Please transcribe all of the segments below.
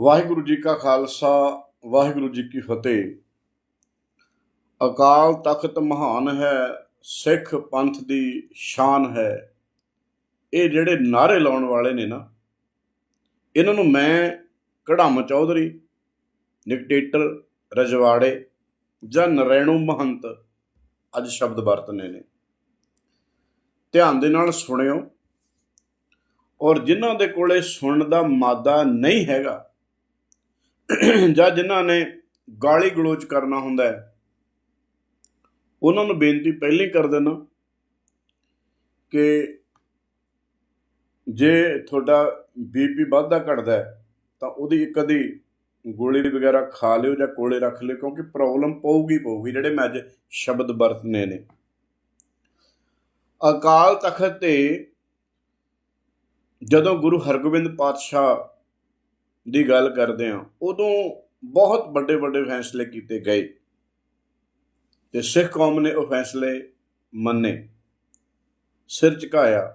ਵਾਹਿਗੁਰੂ ਜੀ ਕਾ ਖਾਲਸਾ, ਵਾਹਿਗੁਰੂ ਜੀ ਕੀ ਫਤਿਹ। ਅਕਾਲ ਤਖਤ ਮਹਾਨ ਹੈ, ਸਿੱਖ ਪੰਥ ਦੀ ਸ਼ਾਨ ਹੈ। ਇਹ ਜਿਹੜੇ ਨਾਰੇ ਲਾਉਣ ਵਾਲੇ ਨੇ ਨਾ, ਇਹਨਾਂ ਨੂੰ ਮੈਂ ਕੜਾਮ ਚੌਧਰੀ ਡਿਕਟੇਟਰ ਰਜਵਾੜੇ ਜਾਂ ਨਰੈਣੂ ਮਹੰਤ ਅੱਜ ਸ਼ਬਦ ਵਰਤਨੇ ਨੇ। ਧਿਆਨ ਦੇ ਨਾਲ ਸੁਣਿਓ। ਔਰ ਜਿਨ੍ਹਾਂ ਦੇ ਕੋਲੇ ਸੁਣਨ ਦਾ ਮਾਦਾ ਨਹੀਂ ਹੈਗਾ ਜਾਂ ਜਿਨ੍ਹਾਂ ਨੇ ਗਾਲੀ ਗਲੋਚ ਕਰਨਾ ਹੁੰਦਾ ਹੈ, ਉਹਨਾਂ ਨੂੰ ਬੇਨਤੀ ਪਹਿਲਾਂ ਹੀ ਕਰ ਦੇਣਾ ਕਿ ਜੇ ਤੁਹਾਡਾ ਬੀਪੀ ਵੱਧਦਾ ਘਟਦਾ ਤਾਂ ਉਹਦੀ ਇੱਕ ਅੱਧੀ ਗੋਲੀ ਵਗੈਰਾ ਖਾ ਲਿਓ ਜਾਂ ਕੋਲੇ ਰੱਖ ਲਿਓ, ਕਿਉਂਕਿ ਪ੍ਰੋਬਲਮ ਪਊਗੀ ਪਊਗੀ, ਜਿਹੜੇ ਮੈਂ ਅੱਜ ਸ਼ਬਦ ਵਰਤਨੇ ਨੇ। ਅਕਾਲ ਤਖਤ ਤੇ ਜਦੋਂ ਗੁਰੂ ਹਰਗੋਬਿੰਦ ਪਾਤਸ਼ਾਹ ਦੀ ਗੱਲ ਕਰਦੇ ਹਾਂ, ਉਦੋਂ ਬਹੁਤ ਵੱਡੇ ਵੱਡੇ ਫੈਸਲੇ ਕੀਤੇ ਗਏ ਤੇ ਸਿੱਖ ਕੌਮ ਨੇ ਉਹ ਫੈਸਲੇ ਮੰਨੇ, ਸਿਰ ਝੁਕਾਇਆ।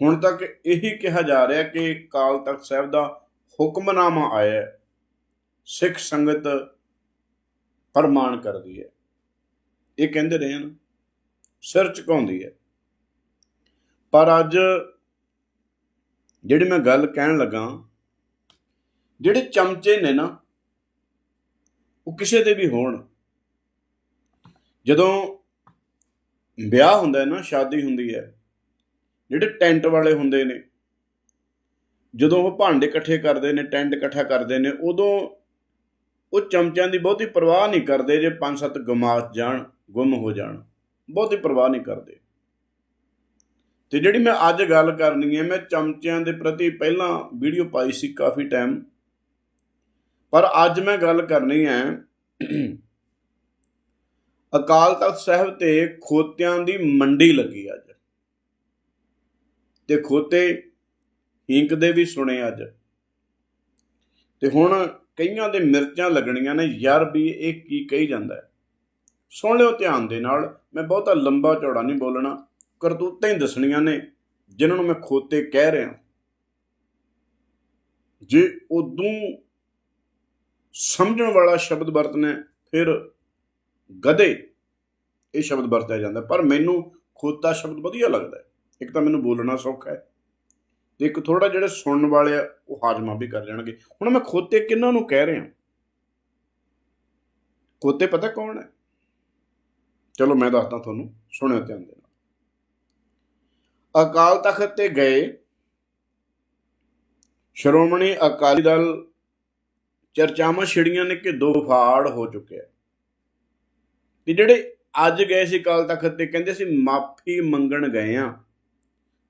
ਹੁਣ ਤੱਕ ਇਹੀ ਕਿਹਾ ਜਾ ਰਿਹਾ ਕਿ ਕਾਲ ਤਖਤ ਸਾਹਿਬ ਦਾ ਹੁਕਮਨਾਮਾ ਆਇਆ, ਸਿੱਖ ਸੰਗਤ ਪ੍ਰਮਾਣ ਕਰਦੀ ਹੈ। ਇਹ ਕਹਿੰਦੇ ਰਹੇ ਹਨ, ਸਿਰ ਝੁਕਾਉਂਦੀ ਹੈ। ਪਰ ਅੱਜ ਜਿਹੜੀ ਮੈਂ ਗੱਲ ਕਹਿਣ ਲੱਗਾ ਜਿਹੜੇ ਚਮਚੇ ਨੇ ਨਾ, ਉਹ ਕਿਸੇ ਦੇ ਵੀ ਹੋਣ। ਜਦੋਂ ਵਿਆਹ ਹੁੰਦਾ ਹੈ ਨਾ, ਸ਼ਾਦੀ ਹੁੰਦੀ ਹੈ, ਜਿਹੜੇ ਟੈਂਟ ਵਾਲੇ ਹੁੰਦੇ ਨੇ, ਜਦੋਂ ਉਹ ਭਾਂਡੇ ਇਕੱਠੇ ਕਰਦੇ ਨੇ, ਟੈਂਟ ਇਕੱਠਾ ਕਰਦੇ ਨੇ, ਉਦੋਂ ਉਹ ਚਮਚਿਆਂ ਦੀ ਬਹੁਤੀ ਪਰਵਾਹ ਨਹੀਂ ਕਰਦੇ ਜੇ ਪੰਜ ਸੱਤ ਗਮਾਸ ਜਾਣ, ਗੁੰਮ ਹੋ ਜਾਣ। ਬਹੁਤੀ ਪਰਵਾਹ ਨਹੀਂ ਕਰਦੇ। ਤੇ ਜਿਹੜੀ ਮੈਂ ਅੱਜ ਗੱਲ ਕਰਨੀ ਹੈ, ਮੈਂ ਚਮਚਿਆਂ ਦੇ ਪ੍ਰਤੀ ਪਹਿਲਾਂ ਵੀਡੀਓ ਪਾਈ ਸੀ ਕਾਫੀ ਟਾਈਮ ਪਰ ਅੱਜ ਮੈਂ ਗੱਲ ਕਰਨੀ ਹੈ ਅਕਾਲ ਤਖਤ ਸਾਹਿਬ ਤੇ ਖੋਤਿਆਂ ਦੀ ਮੰਡੀ ਲੱਗੀ ਅੱਜ। ਤੇ ਖੋਤੇ ਹਿੰਕ ਦੇ ਵੀ ਸੁਣੇ ਅੱਜ। ਤੇ ਹੁਣ ਕਈਆਂ ਦੇ ਮਿਰਚਾਂ ਲੱਗਣੀਆਂ ਨੇ, ਯਾਰ ਵੀ ਇਹ ਕੀ ਕਹੀ ਜਾਂਦਾ ਸੁਣ ਲਿਓ ਧਿਆਨ ਦੇ ਨਾਲ, ਮੈਂ ਬਹੁਤਾ ਲੰਬਾ ਚੌੜਾ ਨਹੀਂ ਬੋਲਣਾ, ਕਰਤੂਤਾਂ ਹੀ ਦੱਸਣੀਆਂ ਨੇ, ਜਿਨ੍ਹਾਂ ਨੂੰ ਮੈਂ ਖੋਤੇ ਕਹਿ ਰਿਹਾ। ਜੇ ਉਦੋਂ ਸਮਝਣ ਵਾਲਾ ਸ਼ਬਦ ਵਰਤਣਾ ਫਿਰ ਗਧੇ, ਇਹ ਸ਼ਬਦ ਵਰਤਿਆ ਜਾਂਦਾ। ਪਰ ਮੈਨੂੰ ਖੋਤਾ ਸ਼ਬਦ ਵਧੀਆ ਲੱਗਦਾ ਇੱਕ ਤਾਂ ਮੈਨੂੰ ਬੋਲਣਾ ਸੌਖਾ ਹੈ ਤੇ ਇੱਕ ਥੋੜਾ ਜਿਹੜੇ ਸੁਣਨ ਵਾਲੇ ਆ, ਉਹ ਹਾਜ਼ਮਾ ਵੀ ਕਰ ਜਾਣਗੇ ਹੁਣ ਮੈਂ ਖੋਤੇ ਕਿਹਨਾਂ ਨੂੰ ਕਹਿ ਰਿਹਾ? ਖੋਤੇ ਪਤਾ ਕੌਣ ਹੈ? ਚਲੋ ਮੈਂ ਦੱਸਦਾ ਤੁਹਾਨੂੰ, ਸੁਣਿਓ ਧਿਆਨ ਦੇ ਨਾਲ। ਅਕਾਲ ਤਖਤ ਤੇ ਗਏ। ਸ਼੍ਰੋਮਣੀ ਅਕਾਲੀ ਦਲ ਚਰਚਾਵਾਂ ਛਿੜੀਆਂ ਨੇ ਕਿ ਦੋ ਫਾੜ ਹੋ ਚੁੱਕਿਆ ਤੇ ਜਿਹੜੇ ਅੱਜ ਗਏ ਸੀ ਅਕਾਲ ਤਖਤ ਤੇ ਕਹਿੰਦੇ ਸੀ, ਮਾਫੀ ਮੰਗਣ ਗਏ ਆ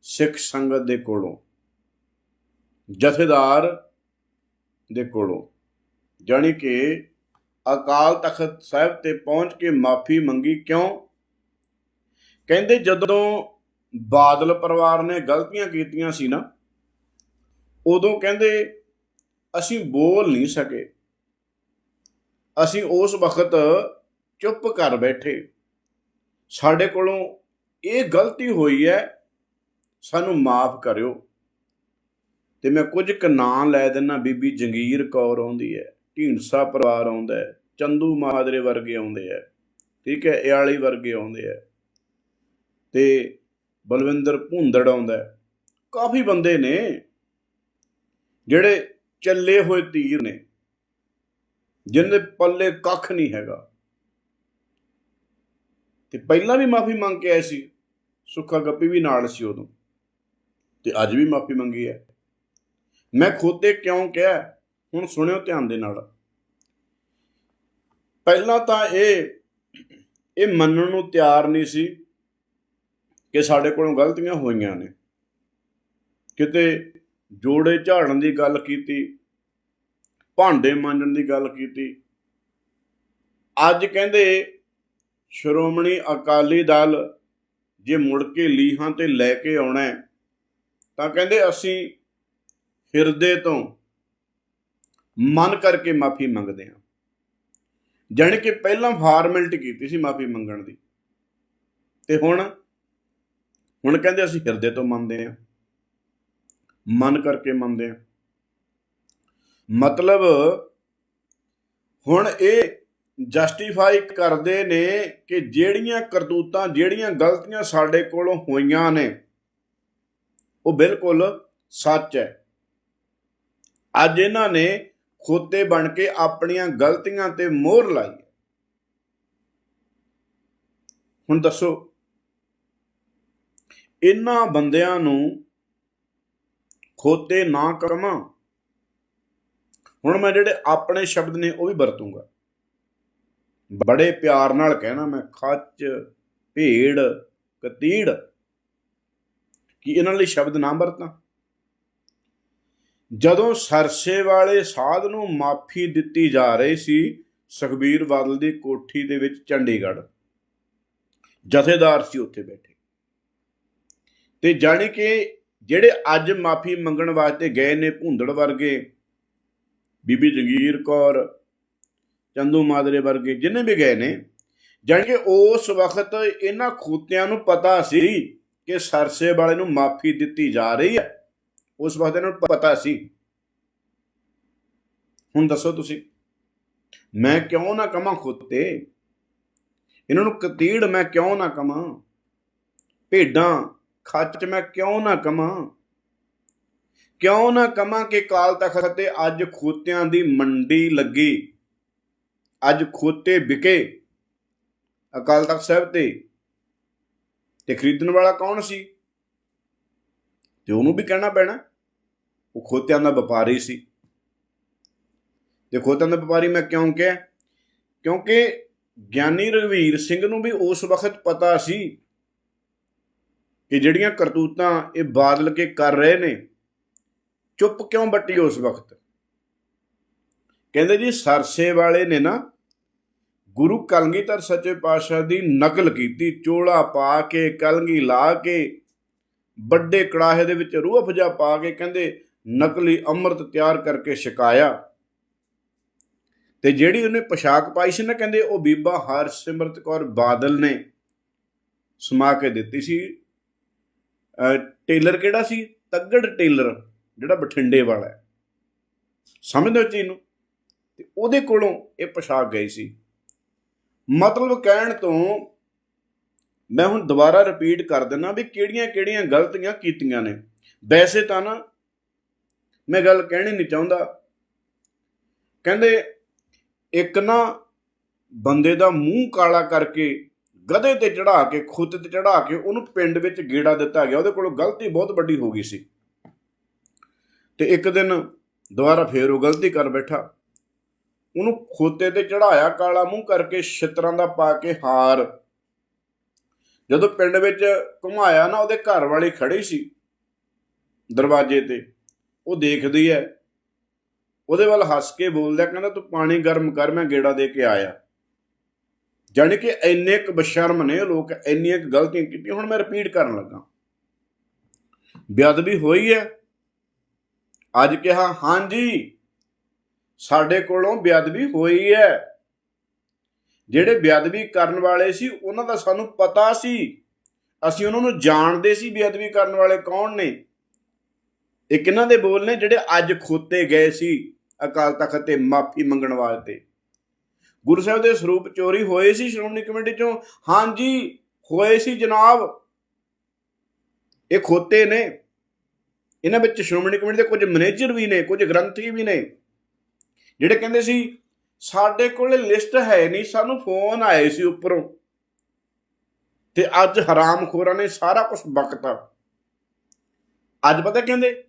ਸਿੱਖ ਸੰਗਤ ਦੇ ਕੋਲੋਂ, ਜਥੇਦਾਰ ਦੇ ਕੋਲੋਂ, ਜਾਣੀ ਕਿ ਅਕਾਲ ਤਖਤ ਸਾਹਿਬ ਤੇ ਪਹੁੰਚ ਕੇ ਮਾਫੀ ਮੰਗੀ ਕਿਉਂ? ਕਹਿੰਦੇ ਜਦੋਂ ਬਾਦਲ ਪਰਿਵਾਰ ਨੇ ਗਲਤੀਆਂ ਕੀਤੀਆਂ ਸੀ ਨਾ, ਉਦੋਂ ਕਹਿੰਦੇ ਅਸੀਂ ਬੋਲ ਨਹੀਂ ਸਕੇ। ਅਸੀਂ ਉਸ ਵਕਤ ਚੁੱਪ ਕਰ ਬੈਠੇ। ਸਾਡੇ ਕੋਲੋਂ ਇਹ ਗਲਤੀ ਹੋਈ ਹੈ, ਸਾਨੂੰ ਮਾਫ ਕਰਿਓ। ਤੇ ਮੈਂ ਕੁਝ ਕੁ ਨਾਂ ਲੈ ਦਿੰਨਾ ਬੀਬੀ ਜੰਗੀਰ ਕੌਰ ਆਉਂਦੀ ਹੈ, ਢੀਂਡਸਾ ਪਰਿਵਾਰ ਆਉਂਦਾ ਹੈ, ਚੰਦੂ ਮਾਦਰੇ ਵਰਗੇ ਆਉਂਦੇ ਆ ਠੀਕ ਹੈ, ਇਆਲੀ ਵਰਗੇ ਆਉਂਦੇ ਆ ਤੇ ਬਲਵਿੰਦਰ ਭੁੰਦੜ ਆਉਂਦਾ ਕਾਫੀ ਬੰਦੇ ਨੇ ਜਿਹੜੇ ਚੱਲੇ ਹੋਏ ਤੀਰ ਨੇ ਜਿਨ੍ਹਾਂ ਪੱਲੇ ਕੱਖ ਨਹੀਂ ਹੈਗਾ। ਤੇ ਪਹਿਲਾਂ ਵੀ ਮਾਫੀ ਮੰਗ ਕੇ ਆਏ ਸੀ, ਸੁੱਖਾ ਗੱਪੀ ਵੀ ਨਾਲ ਸੀ ਉਦੋਂ, ਤੇ ਅੱਜ ਵੀ ਮਾਫੀ ਮੰਗੀ ਹੈ। ਮੈਂ ਖੋਤੇ ਕਿਉਂ ਕਿਹਾ, ਹੁਣ ਸੁਣਿਓ ਧਿਆਨ ਦੇ ਨਾਲ। ਪਹਿਲਾਂ ਤਾਂ ਇਹ ਇਹ ਮੰਨਣ ਨੂੰ ਤਿਆਰ ਨਹੀਂ ਸੀ ਕਿ ਸਾਡੇ ਕੋਲੋਂ ਗਲਤੀਆਂ ਹੋਈਆਂ ਨੇ। ਕਿਤੇ ਜੋੜੇ ਝਾੜਨ ਦੀ ਗੱਲ ਕੀਤੀ, ਭਾਂਡੇ ਮਾਂਜਣ ਦੀ ਗੱਲ ਕੀਤੀ। ਅੱਜ ਕਹਿੰਦੇ, ਸ਼੍ਰੋਮਣੀ ਅਕਾਲੀ ਦਲ ਜੇ ਮੁੜ ਕੇ ਲੀਹਾਂ ਤੇ ਲੈ ਕੇ ਆਉਣਾ ਤਾਂ ਕਹਿੰਦੇ ਅਸੀਂ ਹਿਰਦੇ ਤੋਂ ਮਨ ਕਰਕੇ ਮਾਫੀ ਮੰਗਦੇ ਹਾਂ। ਜਾਣੀ ਕਿ ਪਹਿਲਾਂ ਫਾਰਮੈਲਿਟੀ ਕੀਤੀ ਸੀ ਮਾਫੀ ਮੰਗਣ ਦੀ। ਤੇ ਹੁਣ ਹੁਣ ਕਹਿੰਦੇ ਅਸੀਂ ਹਿਰਦੇ ਤੋਂ ਮੰਨਦੇ ਹਾਂ। ਮਨ ਕਰਕੇ ਮੰਨਦੇ ਹਾਂ ਮਤਲਬ ਹੁਣ ਇਹ ਜਸਟੀਫਾਈ ਕਰਦੇ ਨੇ ਕਿ ਜਿਹੜੀਆਂ ਕਰਤੂਤਾਂ, ਜਿਹੜੀਆਂ ਗਲਤੀਆਂ ਸਾਡੇ ਕੋਲੋਂ ਹੋਈਆਂ ਨੇ, ਉਹ ਬਿਲਕੁਲ ਸੱਚ ਹੈ। ਅੱਜ ਇਹਨਾਂ ਨੇ ਖੋਤੇ ਬਣ ਕੇ ਆਪਣੀਆਂ ਗਲਤੀਆਂ ਤੇ ਮੋਹਰ ਲਾਈ ਹੁਣ ਦੱਸੋ, ਇਹਨਾਂ ਬੰਦਿਆਂ ਨੂੰ ਖੋਤੇ ਨਾ ਕਵਾਂ ਹੁਣ ਮੈਂ ਜਿਹੜੇ ਆਪਣੇ ਸ਼ਬਦ ਨੇ ਉਹ ਵੀ ਵਰਤੂੰਗਾ। ਬੜੇ ਪਿਆਰ ਨਾਲ ਕਹਿਣਾ ਮੈਂ, ਖੱਚ, ਭੇੜ, ਕਤੀੜ, ਕਿ ਇਹਨਾਂ ਲਈ ਸ਼ਬਦ ਨਾ ਵਰਤਾਂ। ਜਦੋਂ ਸਰਸੇ ਵਾਲੇ ਸਾਧ ਨੂੰ ਮਾਫੀ ਦਿੱਤੀ ਜਾ ਰਹੀ ਸੀ, ਸੁਖਬੀਰ ਬਾਦਲ ਦੀ ਕੋਠੀ ਦੇ ਵਿੱਚ ਚੰਡੀਗੜ੍ਹ ਜਥੇਦਾਰ ਸੀ ਉੱਥੇ ਬੈਠੇ। ਤੇ ਜਾਣੀ ਕਿ ਜਿਹੜੇ ਅੱਜ ਮਾਫੀ ਮੰਗਣ ਵਾਸਤੇ ਗਏ ਨੇ ਭੁੰਦੜ ਵਰਗੇ, ਬੀਬੀ ਜਗੀਰ ਕੌਰ, ਚੰਦੂ ਮਾਦਰੇ ਵਰਗੇ ਜਿੰਨੇ ਵੀ ਗਏ ਨੇ, ਜਾਣੀ ਕਿ ਉਸ ਵਕਤ ਇਹਨਾਂ ਖੂਤਿਆਂ ਨੂੰ ਪਤਾ ਸੀ ਕਿ ਸਰਸੇ ਵਾਲੇ ਨੂੰ ਮਾਫੀ ਦਿੱਤੀ ਜਾ ਰਹੀ ਹੈ। ਉਸ ਵਕਤ ਇਹਨਾਂ ਨੂੰ ਪਤਾ ਸੀ। ਹੁਣ ਦੱਸੋ ਤੁਸੀਂ, ਮੈਂ ਕਿਉਂ ਨਾ ਕਮਾਂ ਖੁੱਤੇ? ਇਹਨਾਂ ਨੂੰ ਕਤੀੜ ਮੈਂ ਕਿਉਂ ਨਾ ਕਮਾਂ? ਭੇਡਾਂ ਖੱਚ ਮੈਂ ਕਿਉਂ ਨਾ ਕਮਾਂ? ਕਿਉਂ ਨਾ ਕਮਾਂ ਕਿ ਕਾਲ ਤਖਤ ਤੇ ਅੱਜ ਖੋਤਿਆਂ ਦੀ ਮੰਡੀ ਲੱਗੀ? ਅੱਜ ਖੋਤੇ ਵਿਕੇ ਅਕਾਲ ਤਖਤ ਸਾਹਿਬ ਤੇ। ਤੇ ਖਰੀਦਣ ਵਾਲਾ ਕੌਣ ਸੀ? ਤੇ ਉਹਨੂੰ ਵੀ ਕਹਿਣਾ ਪੈਣਾ। ਉਹ ਖੋਤਿਆਂ ਦਾ ਵਪਾਰੀ ਸੀ। ਤੇ ਖੋਤਿਆਂ ਦਾ ਵਪਾਰੀ ਮੈਂ ਕਿਉਂ ਕਿਹਾ? ਕਿਉਂਕਿ ਗਿਆਨੀ ਰਘਵੀਰ ਸਿੰਘ ਨੂੰ ਵੀ ਉਸ ਵਕਤ ਪਤਾ ਸੀ ਕਿ ਜਿਹੜੀਆਂ ਕਰਤੂਤਾਂ ਇਹ ਬਾਦਲ ਕੇ ਕਰ ਰਹੇ ਨੇ, ਚੁੱਪ ਕਿਉਂ ਬੱਟੀ ਉਸ ਵਕਤ? ਕਹਿੰਦੇ ਜੀ, ਸਰਸੇ ਵਾਲੇ ਨੇ ਨਾ ਗੁਰੂ ਕਲਗੀਧਰ ਸੱਚੇ ਪਾਤਸ਼ਾਹ ਦੀ ਨਕਲ ਕੀਤੀ, ਚੋਲਾ ਪਾ ਕੇ, ਕਲਗੀ ਲਾ ਕੇ, ਵੱਡੇ ਕੜਾਹੇ ਦੇ ਵਿੱਚ ਰੂਹ ਅਫਜਾ ਪਾ ਕੇ ਕਹਿੰਦੇ, ਨਕਲੀ ਅੰਮ੍ਰਿਤ ਤਿਆਰ ਕਰਕੇ ਛਕਾਇਆ। ਤੇ ਜਿਹੜੀ ਉਹਨੇ ਪੋਸ਼ਾਕ ਪਾਈ ਸੀ ਨਾ, ਕਹਿੰਦੇ ਉਹ ਬੀਬਾ ਹਰਸਿਮਰਤ ਕੌਰ ਬਾਦਲ ਨੇ ਸਮਾ ਕੇ ਦਿੱਤੀ ਸੀ। ਟੇਲਰ ਕਿਹੜਾ ਸੀ? ਤੱਗੜ ਟੇਲਰ, ਜਿਹੜਾ ਬਠਿੰਡੇ ਵਾਲਾ ਹੈ। ਸਮਝਦੇ ਹੋ ਚੀਜ਼ ਨੂੰ? ਤੇ ਉਹਦੇ ਕੋਲੋਂ ਇਹ ਪੋਸ਼ਾਕ ਗਈ ਸੀ। ਮਤਲਬ ਕਹਿਣ ਤੋਂ ਮੈਂ ਹੁਣ ਦੁਬਾਰਾ ਰਿਪੀਟ ਕਰ ਦਿੰਦਾ ਵੀ ਕਿਹੜੀਆਂ-ਕਿਹੜੀਆਂ ਗਲਤੀਆਂ ਕੀਤੀਆਂ ਨੇ। ਵੈਸੇ ਤਾਂ ਨਾ ਮੈਂ ਗੱਲ ਕਹਿਣੀ ਨਹੀਂ ਚਾਹੁੰਦਾ। ਕਹਿੰਦੇ ਇੱਕ ਨਾ ਬੰਦੇ ਦਾ ਮੂੰਹ ਕਾਲਾ ਕਰਕੇ ਗਧੇ ਤੇ ਚੜਾ ਕੇ, ਖੁੱਤ ਤੇ ਚੜਾ ਕੇ ਉਹਨੂੰ ਪਿੰਡ ਵਿੱਚ ਗੇੜਾ ਦਿੱਤਾ ਗਿਆ। ਉਹਦੇ ਕੋਲੋਂ ਗਲਤੀ ਬਹੁਤ ਵੱਡੀ ਹੋ ਗਈ ਸੀ। ਤੇ ਇੱਕ ਦਿਨ ਦੁਬਾਰਾ ਫੇਰ ਉਹ ਗਲਤੀ ਕਰ ਬੈਠਾ। ਉਹਨੂੰ ਖੋਤੇ ਤੇ ਚੜਾਇਆ, ਕਾਲਾ ਮੂੰਹ ਕਰਕੇ ਛਿੱਤਰਾਂ ਦਾ ਪਾ ਕੇ ਹਾਰ। ਜਦੋਂ ਪਿੰਡ ਵਿੱਚ ਘੁਮਾਇਆ ਨਾ, ਉਹਦੇ ਘਰ ਵਾਲੀ ਖੜੀ ਸੀ ਦਰਵਾਜ਼ੇ ਤੇ। ਉਹ ਦੇਖਦੀ ਹੈ। ਉਹਦੇ ਵੱਲ ਹੱਸ ਕੇ ਬੋਲਦਾ, ਕਹਿੰਦਾ, ਤੂੰ ਪਾਣੀ ਗਰਮ ਕਰ, ਮੈਂ ਗੇੜਾ ਦੇ ਕੇ ਆਇਆ। ਜਾਣੀ ਕਿ ਇੰਨੇ ਕੁ ਬਸ਼ਰਮ ਨੇ ਲੋਕ, ਇੰਨੀਆਂ ਕੁ ਗਲਤੀਆਂ ਕੀਤੀਆਂ, ਹੁਣ ਮੈਂ ਰਿਪੀਟ ਕਰਨ ਲੱਗਾ। ਬੇਅਦਬੀ ਹੋਈ ਹੈ। ਅੱਜ ਕਿਹਾ, ਹਾਂਜੀ, ਸਾਡੇ ਕੋਲੋਂ ਬੇਅਦਬੀ ਹੋਈ ਹੈ। ਜਿਹੜੇ ਬੇਅਦਬੀ ਕਰਨ ਵਾਲੇ ਸੀ, ਉਹਨਾਂ ਦਾ ਸਾਨੂੰ ਪਤਾ ਸੀ। ਅਸੀਂ ਉਹਨਾਂ ਨੂੰ ਜਾਣਦੇ ਸੀ ਬੇਅਦਬੀ ਕਰਨ ਵਾਲੇ ਕੌਣ ਨੇ। ਇਹ ਕਿਹਨਾਂ ਦੇ ਬੋਲ ਨੇ ਜਿਹੜੇ ਅੱਜ ਖੋਤੇ ਗਏ ਸੀ ਅਕਾਲ ਤਖਤ ਤੇ ਮਾਫੀ ਮੰਗਣ ਵਾਸਤੇ। ਗੁਰੂ ਸਾਹਿਬ ਦੇ ਸਰੂਪ ਚੋਰੀ ਹੋਏ ਸੀ ਸ਼੍ਰੋਮਣੀ ਕਮੇਟੀ ਚੋਂ? ਹਾਂਜੀ, ਹੋਏ ਸੀ ਜਨਾਬ। ਇਹ ਖੋਤੇ ਨੇ। ਇਹਨਾਂ ਵਿੱਚ ਸ਼੍ਰੋਮਣੀ ਕਮੇਟੀ ਦੇ ਕੁਝ ਮੈਨੇਜਰ ਵੀ ਨੇ, ਕੁਝ ਗ੍ਰੰਥੀ ਵੀ ਨੇ। ਜਿਹੜੇ ਕਹਿੰਦੇ ਸੀ, ਸਾਡੇ ਕੋਲ ਲਿਸਟ ਹੈ ਨਹੀਂ, ਸਾਨੂੰ ਫੋਨ ਆਏ ਸੀ ਉੱਪਰੋਂ। ਤੇ ਅੱਜ ਹਰਾਮਖੋਰਾਂ ਨੇ ਸਾਰਾ ਕੁਝ ਬਕਤਾ ਅੱਜ ਪਤਾ ਕਹਿੰਦੇ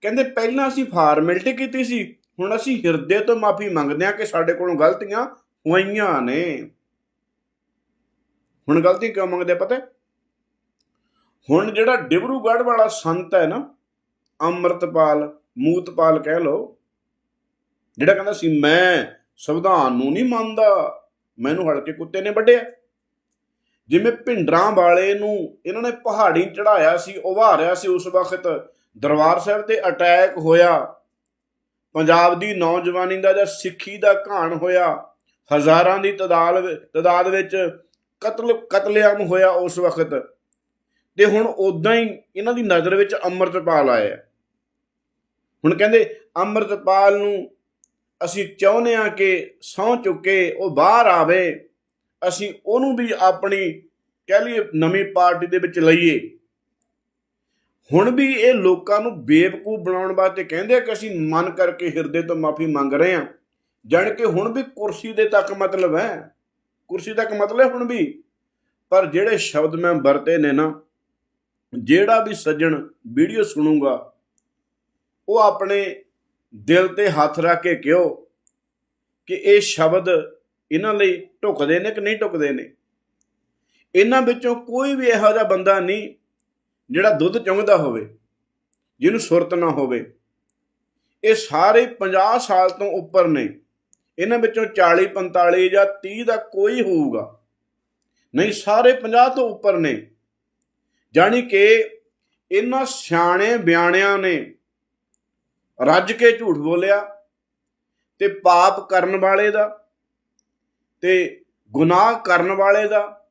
ਕਹਿੰਦੇ ਪਹਿਲਾਂ ਅਸੀਂ ਫਾਰਮੈਲਿਟੀ ਕੀਤੀ ਸੀ, ਹੁਣ ਅਸੀਂ ਹਿਰਦੇ ਤੋਂ ਮਾਫੀ ਮੰਗਦੇ ਹਾਂ ਕਿ ਸਾਡੇ ਕੋਲੋਂ ਗਲਤੀਆਂ ਹੋਈਆਂ ਨੇ। ਹੁਣ ਗਲਤੀ ਕਿਉਂ ਮੰਗਦੇ ਪਤਾ ਹੁਣ ਜਿਹੜਾ ਡਿਬਰੂਗੜ੍ਹ ਵਾਲਾ ਸੰਤ ਹੈ ਨਾ, ਅੰਮ੍ਰਿਤਪਾਲ, ਮੂਤਪਾਲ ਕਹਿ ਲੋ ਜਿਹੜਾ ਕਹਿੰਦਾ ਸੀ, ਮੈਂ ਸੰਵਿਧਾਨ ਨੂੰ ਨਹੀਂ ਮੰਨਦਾ, ਮੈਨੂੰ ਹਲਕੇ ਕੁੱਤੇ ਨੇ ਵੱਢਿਆ। ਜਿਵੇਂ ਭਿੰਡਰਾਂ ਵਾਲੇ ਨੂੰ ਇਹਨਾਂ ਨੇ ਪਹਾੜੀ ਚੜਾਇਆ ਸੀ, ਉਭਾਰਿਆ ਸੀ ਉਸ ਵਕਤ, ਦਰਬਾਰ ਸਾਹਿਬ ਤੇ ਅਟੈਕ ਹੋਇਆ। ਪੰਜਾਬ ਦੀ ਨੌਜਵਾਨੀ ਦਾ ਜਾਂ ਸਿੱਖੀ ਦਾ ਘਾਣ ਹੋਇਆ। ਹਜ਼ਾਰਾਂ ਦੀ ਤਦਾਦ ਤਦਾਦ ਵਿੱਚ ਕਤਲ, ਕਤਲੇਆਮ ਹੋਇਆ ਉਸ ਵਕਤ। ਤੇ ਹੁਣ ਉਦਾਂ ਹੀ ਇਹਨਾਂ ਦੀ ਨਜ਼ਰ ਵਿੱਚ ਅੰਮ੍ਰਿਤਪਾਲ ਆਇਆ। ਹੁਣ ਕਹਿੰਦੇ ਅੰਮ੍ਰਿਤਪਾਲ ਨੂੰ ਅਸੀਂ ਚਾਹੁੰਦੇ ਹਾਂ ਕਿ ਸਹੁੰ ਚੁੱਕੇ, ਉਹ ਬਾਹਰ ਆਵੇ, ਅਸੀਂ ਉਹਨੂੰ ਵੀ ਆਪਣੀ ਕਹਿ ਲਈਏ ਨਵੀਂ ਪਾਰਟੀ ਦੇ ਵਿੱਚ ਲਈਏ। ਹੁਣ ਵੀ ਇਹ ਲੋਕਾਂ ਨੂੰ ਬੇਵਕੂਫ ਬਣਾਉਣ ਵਾਸਤੇ ਕਹਿੰਦੇ ਆ ਕਿ ਅਸੀਂ ਮਨ ਕਰਕੇ ਹਿਰਦੇ ਤੋਂ ਮਾਫੀ ਮੰਗ ਰਹੇ ਹਾਂ। ਜਾਣ ਕਿ ਹੁਣ ਵੀ ਕੁਰਸੀ ਦੇ ਤੱਕ ਮਤਲਬ ਹੈ। ਕੁਰਸੀ ਤੱਕ ਮਤਲਬ ਹੈ ਹੁਣ ਵੀ। ਪਰ ਜਿਹੜੇ ਸ਼ਬਦ ਮੈਂ ਵਰਤੇ ਨੇ ਨਾ, ਜਿਹੜਾ ਵੀ ਸੱਜਣ ਵੀਡੀਓ ਸੁਣੂਗਾ, ਉਹ ਆਪਣੇ ਦਿਲ ਤੇ ਹੱਥ ਰੱਖ ਕੇ ਕਿਉ? ਕਿ ਇਹ ਸ਼ਬਦ ਇਹਨਾਂ ਲਈ ਢੁਕਦੇ ਨੇ ਕਿ ਨਹੀਂ ਢੁਕਦੇ ਨੇ? ਇਹਨਾਂ ਵਿੱਚੋਂ ਕੋਈ ਵੀ ਇਹੋ ਜਿਹਾ ਬੰਦਾ ਨਹੀਂ ਜਿਹੜਾ ਦੁੱਧ ਚੁੰਗਦਾ ਹੋਵੇ, ਜਿਹਨੂੰ ਸੁਰਤ ਨਾ ਹੋਵੇ। ਇਹ ਸਾਰੇ 50 ਸਾਲ ਤੋਂ ਉੱਪਰ ਨੇ। ਇਹਨਾਂ ਵਿੱਚੋਂ 40 45 ਜਾਂ 30 ਦਾ ਕੋਈ ਹੋਊਗਾ। ਨਹੀਂ, ਸਾਰੇ 50 ਤੋਂ ਉੱਪਰ ਨੇ। ਜਾਣੀ ਕਿ ਇਹਨਾਂ ਸਿਆਣੇ ਬਿਆਣਿਆਂ ਨੇ ਰੱਜ ਕੇ ਝੂਠ ਬੋਲਿਆ ਤੇ ਪਾਪ ਕਰਨ ਵਾਲੇ ਦਾ ਤੇ ਗੁਨਾਹ ਕਰਨ ਵਾਲੇ ਦਾ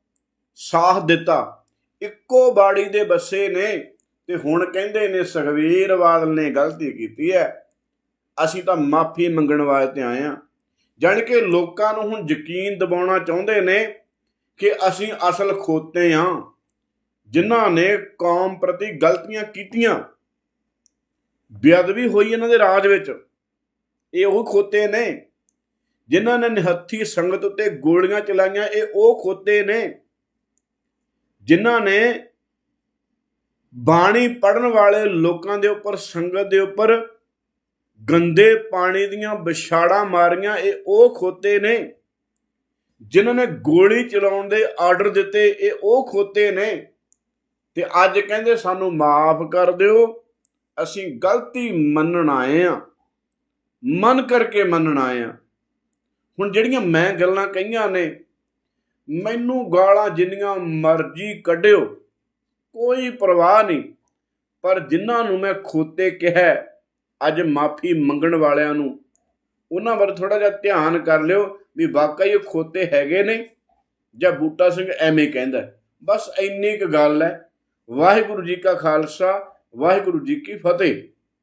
ਸਾਥ ਦਿੱਤਾ। ਇੱਕੋ ਬਾੜੀ ਦੇ ਬੱਸੇ ਨੇ ਤੇ ਹੁਣ ਕਹਿੰਦੇ ਨੇ, ਸੁਖਵੀਰ ਬਾਦਲ ਨੇ ਗਲਤੀ ਕੀਤੀ ਹੈ। ਅਸੀਂ ਤਾਂ ਮਾਫੀ ਮੰਗਣ ਵਾਸਤੇ ਆਏ ਆ ਜਾਣੀ ਕਿ ਲੋਕਾਂ ਨੂੰ ਹੁਣ ਯਕੀਨ ਦਿਵਾਉਣਾ ਚਾਹੁੰਦੇ ਨੇ ਕਿ ਅਸੀਂ ਅਸਲ ਖੋਤੇ ਆ, ਜਿਨ੍ਹਾਂ ਨੇ ਕੌਮ ਪ੍ਰਤੀ ਗਲਤੀਆਂ ਕੀਤੀਆਂ। ਬੇਅਦਬੀ ਹੋਈ ਇਹਨਾਂ ਦੇ ਰਾਜ ਵਿੱਚ। ਇਹ ਉਹ ਖੋਤੇ ਨੇ, ਜਿਨ੍ਹਾਂ ਨੇ ਨਿਹੱਥੀ ਸੰਗਤ ਉੱਤੇ ਗੋਲੀਆਂ ਚਲਾਈਆਂ, ਇਹ ਉਹ ਖੋਤੇ ਨੇ, ਜਿਨ੍ਹਾਂ ਨੇ ਬਾਣੀ ਪੜਨ ਵਾਲੇ ਲੋਕਾਂ ਦੇ ਉੱਪਰ, ਸੰਗਤ ਦੇ ਉੱਪਰ ਗੰਦੇ ਪਾਣੀ ਦੀਆਂ ਵਿਛਾੜਾਂ ਮਾਰੀਆਂ, ਇਹ ਉਹ ਖੋਤੇ ਨੇ ਜਿਨ੍ਹਾਂ ਨੇ ਗੋਲੀ ਚਲਾਉਣ ਦੇ ਆਰਡਰ ਦਿੱਤੇ, ਇਹ ਉਹ ਖੋਤੇ ਨੇ। ਤੇ ਅੱਜ ਕਹਿੰਦੇ ਸਾਨੂੰ ਮਾਫ ਕਰ ਦਿਓ, ਅਸੀਂ ਗਲਤੀ ਮੰਨਣ ਆਏ ਆ ਮਨ ਕਰਕੇ ਮੰਨਣ ਆਏ ਆ ਹੁਣ ਜਿਹੜੀਆਂ ਮੈਂ ਗੱਲਾਂ ਕਹੀਆਂ ਨੇ, ਮੈਨੂੰ ਗਾਲਾਂ ਜਿੰਨੀਆਂ ਮਰਜ਼ੀ ਕੱਢਿਓ, ਕੋਈ ਪਰਵਾਹ ਨਹੀਂ। ਪਰ ਜਿਨ੍ਹਾਂ ਨੂੰ ਮੈਂ ਖੋਤੇ ਕਿਹਾ ਅੱਜ ਮਾਫੀ ਮੰਗਣ ਵਾਲਿਆਂ ਨੂੰ। ਉਹਨਾਂ ਵੱਲ ਥੋੜਾ ਜਿਹਾ ਧਿਆਨ ਕਰ ਲਿਓ ਵੀ ਵਾਕਈ ਉਹ ਖੋਤੇ ਹੈਗੇ ਨੇ ਜਾਂ ਬੂਟਾ ਸਿੰਘ ਐਵੇਂ ਕਹਿੰਦਾ ਬਸ ਇੰਨੀ ਕੁ ਗੱਲ ਹੈ। ਵਾਹਿਗੁਰੂ ਜੀ ਕਾ ਖਾਲਸਾ, ਵਾਹਿਗੁਰੂ ਜੀ ਕੀ ਫਤਿਹ।